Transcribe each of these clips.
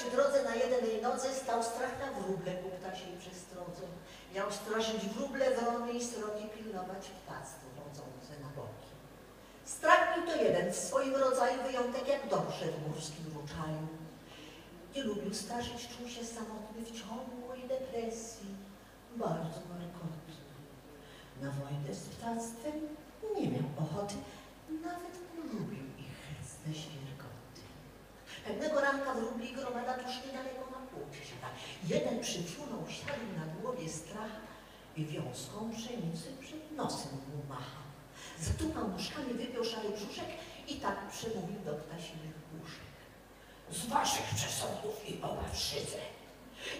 przy drodze na jednej nodze stał strach na wróble ku ptasiej przestrodze. Miał straszyć wróble, wrony i sroki, pilnować ptactwo wodzące na boki. Strach był to jeden w swoim rodzaju wyjątek, jak dobrze w górskim ruczaju. Nie lubił starzyć, czuł się samotny w ciągłej depresji, bardzo markotny. Na wojnę z ptactwem nie miał ochoty, nawet lubił ich. Pewnego ranka wróbli gromada tuż niedaleko na płocie siada. Jeden przyfrunął siadł na głowie strach i wiązką pszenicy przed nosem mu macha. Zatupał nóżkami, wypiął szary brzuszek i tak przemówił do ptasinych puszek. Z waszych przesądów i oławszydzę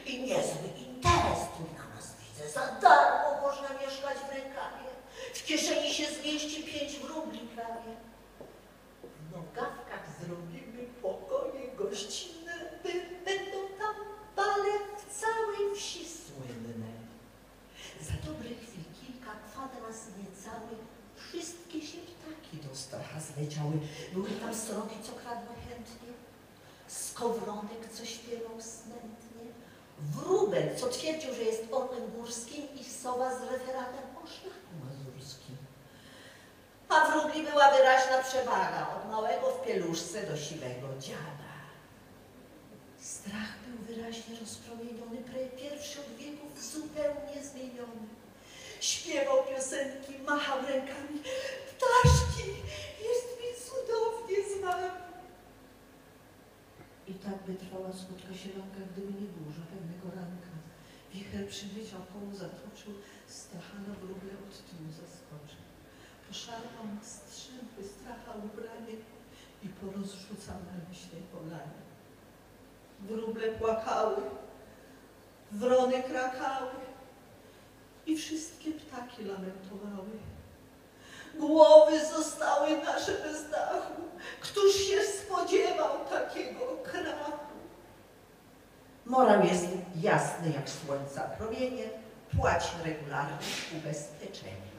i niezły interes tu na nas widzę. Za darmo można mieszkać w rękawie. W kieszeni się zmieści pięć wróbli prawie. W nogawkach zrobimy gościnne, będą tam bale w całej wsi słynne. Za dobre chwil kilka kwadras niecały, wszystkie się ptaki do stracha zleciały. Były tam sroki, co kradły chętnie, skowronek, co śpiewał smętnie, wróbel, co twierdził, że jest orłem górskim i sowa z referatem o szlaku mazurskim. A wróbli była wyraźna przewaga, od małego w pieluszce do siwego dziada. Strach był wyraźnie rozpromieniony, pierwszy od wieków zupełnie zmieniony. Śpiewał piosenki, machał rękami. Ptaszki, jest mi cudownie z wami. I tak by trwała słodka sielanka, gdyby nie burza pewnego ranka. Wicher przyleciał, koło zatoczył, stracha na wróble od tyłu zaskoczył. Poszarpał na strzępy stracha ubranie i porozrzucał na leśnej polanie. Wróble płakały, wrony krakały i wszystkie ptaki lamentowały. Głowy zostały nasze bez dachu. Któż się spodziewał takiego krachu? Morał jest jasny jak słońca promienie. Płać regularnie ubezpieczenie.